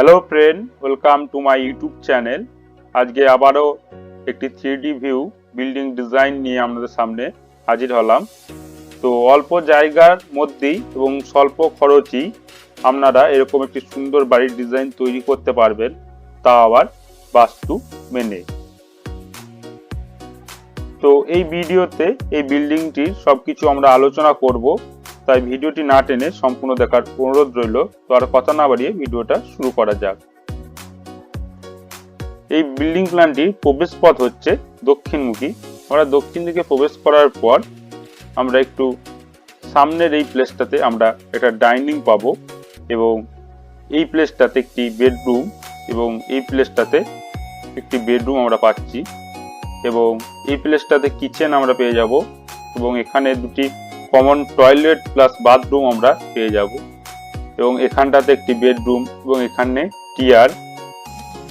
Hello friend welcome to my YouTube channel আজকে আবারও একটি থ্রি ভিউ বিল্ডিং ডিজাইন নিয়ে আপনাদের সামনে হাজির হলাম। তো অল্প জায়গার মধ্যেই এবং স্বল্প খরচই আপনারা এরকম একটি সুন্দর বাড়ির ডিজাইন তৈরি করতে পারবেন, তা আবার বাস্তু মেনে। তো এই ভিডিওতে এই বিল্ডিংটির সবকিছু আমরা আলোচনা করব। তাই ভিডিওটি না টেনে সম্পূর্ণ দেখার অনুরোধ রইল। তো আর কথা না বাড়িয়ে ভিডিওটা শুরু করা যাক। এই বিল্ডিং প্ল্যানটির প্রবেশ পথ হচ্ছে দক্ষিণমুখী। আমরা দক্ষিণ দিকে প্রবেশ করার পর আমরা একটু সামনের এই প্লেসটাতে আমরা একটা ডাইনিং পাবো এবং এই প্লেসটাতে একটি বেডরুম এবং এই প্লেসটাতে একটি বেডরুম আমরা পাচ্ছি এবং এই প্লেসটাতে কিচেন আমরা পেয়ে যাব এবং এখানে দুটি কমন টয়লেট প্লাস বাথরুম আমরা পেয়ে যাব। এবং এখানটাতে একটি বেডরুম এবং এখানে টিয়ার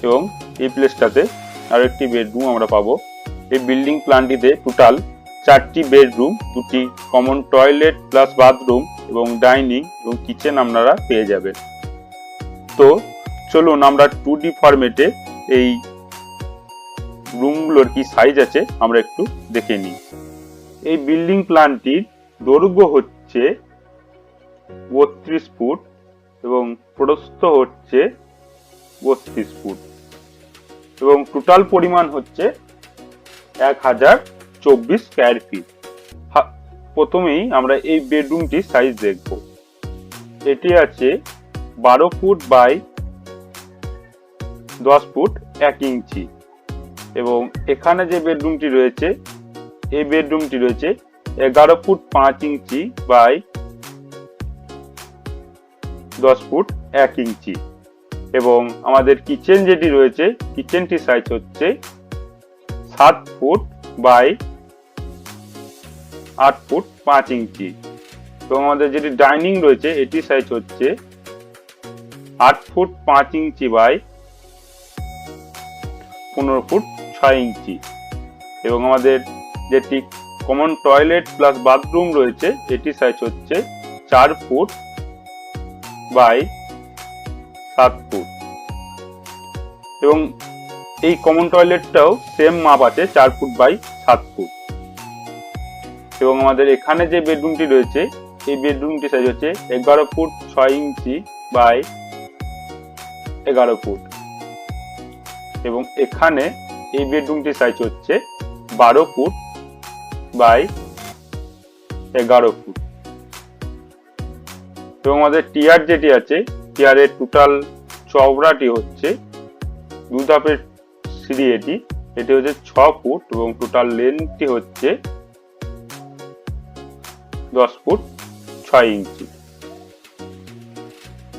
এবং এই প্লেসটাতে আরও একটি বেডরুম আমরা পাবো। এই বিল্ডিং প্ল্যানটিতে টোটাল চারটি বেডরুম দুটি কমন টয়লেট প্লাস বাথরুম এবং ডাইনিং এবং কিচেন আপনারা পেয়ে যাবেন। তো চলুন আমরা টু ডি ফরম্যাটে এই রুমগুলোর কি সাইজ আছে আমরা একটু দেখে নিই। এই বিল্ডিং প্ল্যানটির দৈর্ঘ্য হচ্ছে বত্রিশ ফুট এবং প্রস্থ হচ্ছে বত্রিশ ফুট এবং টোটাল পরিমাণ হচ্ছে এক হাজার চব্বিশ স্কোয়ার ফিট প্রথমেই আমরা এই বেডরুমটির সাইজ দেখব। এটি আছে বারো ফুট বাই দশ ফুট এক ইঞ্চি এবং এখানে যে বেডরুমটি রয়েছে, এই বেডরুমটি রয়েছে এগারো ফুট পাঁচ ইঞ্চি বাই দশ ফুট এক ইঞ্চি। এবং আমাদের কিচেন যেটি রয়েছে কিচেনটি সাইজ হচ্ছে সাত ফুট বাই আট ফুট পাঁচ ইঞ্চি। এবং আমাদের যেটি ডাইনিং রয়েছে এটি সাইজ হচ্ছে আট ফুট পাঁচ ইঞ্চি বাই পনেরো ফুট ছয় ইঞ্চি। এবং আমাদের যেটি কমন টয়লেট প্লাস বাথরুম রয়েছে এটি সাইজ হচ্ছে চার ফুট বাই সাত ফুট এবং এই কমন টয়লেটটাও সেম মাপ আছে, চার ফুট বাই সাত ফুট এবং আমাদের এখানে যে বেডরুমটি রয়েছে, এই বেডরুমটি সাইজ হচ্ছে এগারো ফুট ছয় ইঞ্চি বাই এগারো ফুট এবং এখানে এই বেডরুমটি সাইজ হচ্ছে বারো ফুট বাই এগারো ফুট। এবং আমাদের টিয়ার যেটি আছে টিয়ারের টোটাল চওড়াটি হচ্ছে দু ধাপের সিঁড়ি এটি। এটি হচ্ছে ছ ফুট এবং টোটাল লেন্থটি হচ্ছে দশ ফুট ছয় ইঞ্চি।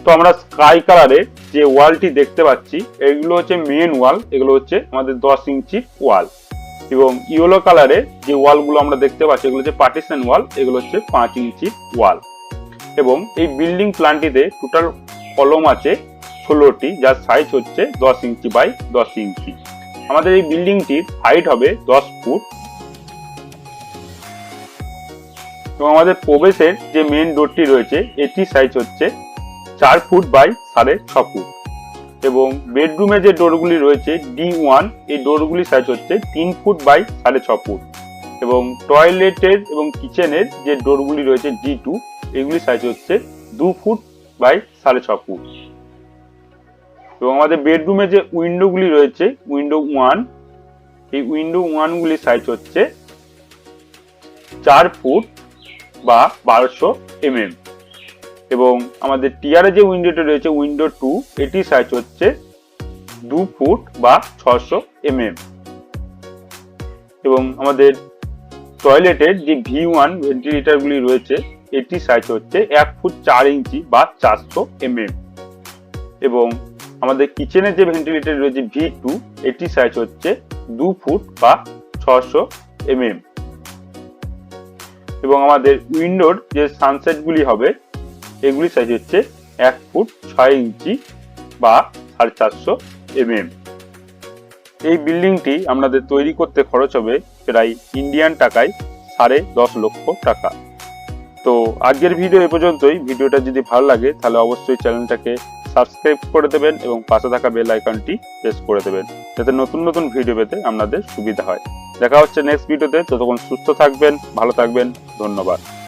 তো আমরা স্কাই কালারের যে ওয়ালটি দেখতে পাচ্ছি, এগুলো হচ্ছে মেন ওয়াল এগুলো হচ্ছে আমাদের দশ ইঞ্চি ওয়াল এবং ইয়েলো কালারের যে ওয়ালগুলো আমরা দেখতে পাচ্ছি, এগুলো হচ্ছে পার্টিশন ওয়াল এগুলো হচ্ছে পাঁচ ইঞ্চি ওয়াল এবং এই বিল্ডিং প্ল্যানটিতে টোটাল কলম আছে ষোলোটি, যার সাইজ হচ্ছে দশ ইঞ্চি বাই দশ ইঞ্চি। আমাদের এই বিল্ডিংটির হাইট হবে দশ ফুট। এবং আমাদের প্রবেশের যে মেন ডোরটি রয়েছে এটি সাইজ হচ্ছে চার ফুট বাই সাড়ে ছ ফুট। এবং বেডরুমে যে ডোরগুলি রয়েছে ডি ওয়ান এই ডোরগুলি সাইজ হচ্ছে তিন ফুট বাই সাড়ে ছ ফুট এবং টয়লেটের এবং কিচেনের যে ডোরগুলি রয়েছে ডি টু এগুলি সাইজ হচ্ছে দু ফুট বাই সাড়ে ছ ফুট এবং আমাদের বেডরুমে যে উইন্ডোগুলি রয়েছে উইন্ডো ওয়ান এই উইন্ডো ওয়ানগুলি সাইজ হচ্ছে চার ফুট বা বারোশো এমএম এবং আমাদের টিয়ারে যে উইন্ডোটা রয়েছে উইন্ডো টু এটি সাইজ হচ্ছে দু ফুট বা ছশো এমএম এবং আমাদের টয়লেটের যে ভি ওয়ান ভেন্টিলেটারগুলি রয়েছে, এটি সাইজ হচ্ছে এক ফুট চার ইঞ্চি বা চারশো এমএম এবং আমাদের কিচেনের যে ভেন্টিলেটর রয়েছে ভি টু এটি সাইজ হচ্ছে দু ফুট বা ছশো এমএম এবং আমাদের উইন্ডোর যে সানসেটগুলি হবে এগুলি সাইজ হচ্ছে এক ফুট ছয় ইঞ্চি বা সাড়ে চারশো এমএম। এই বিল্ডিংটি আপনাদের তৈরি করতে খরচ হবে প্রায় ইন্ডিয়ান টাকায় সাড়ে দশ লক্ষ টাকা। তো আজকের ভিডিও এ পর্যন্তই। ভিডিওটা যদি ভালো লাগে, তাহলে অবশ্যই চ্যানেলটাকে সাবস্ক্রাইব করে দেবেন এবং পাশে থাকা বেল আইকনটি প্রেস করে দেবেন, যাতে নতুন নতুন ভিডিও পেতে আপনাদের সুবিধা হয়। দেখা হচ্ছে নেক্সট ভিডিওতে ততক্ষণ সুস্থ থাকবেন, ভালো থাকবেন। ধন্যবাদ।